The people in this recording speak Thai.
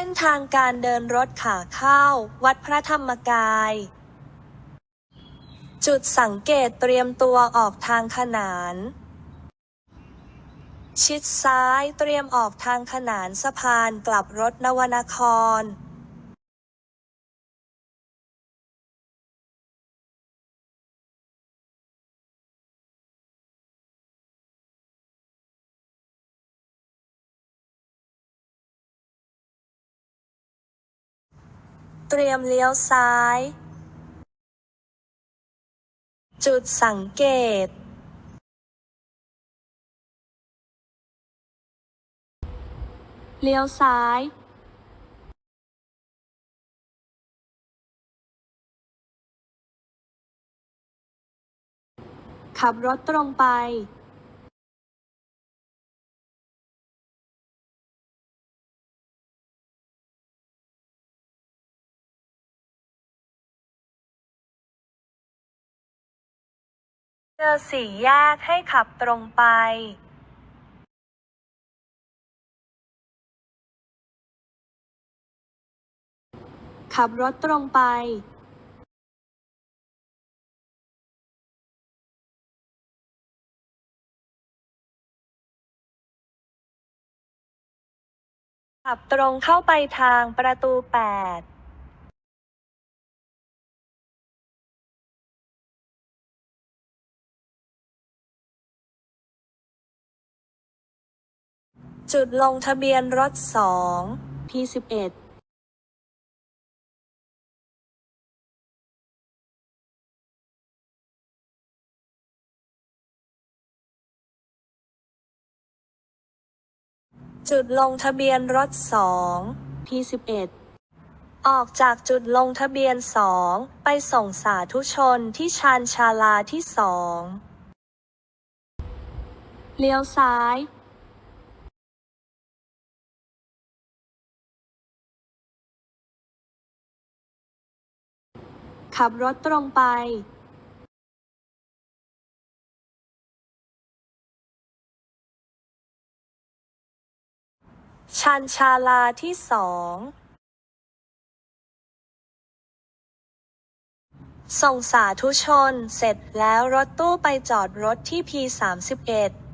เส้นทางการเดินรถขาเข้า วัดพระธรรมกาย จุดสังเกตเตรียมตัวออกทางขนาน ชิดซ้ายเตรียมออกทางขนานสะพานกลับรถนวนคร เตรียมเลี้ยวซ้าย จุดสังเกต เลี้ยวซ้าย ขับรถตรงไป เจอสี่แยกให้ขับตรงไปขับรถตรงไป ขับตรงเข้าไปทางประตูแปด จุดลงทะเบียนรถสอง P11 จุดลงทะเบียนรถสอง P11 ออกจากจุดลงทะเบียนสองไปส่งสาธุชนที่ชานชาลาที่สองเลี้ยวซ้าย ขับรถตรงไปชันชาลาที่สองส่งสาธุชนเสร็จแล้วรถตู้ไปจอดรถที่ P31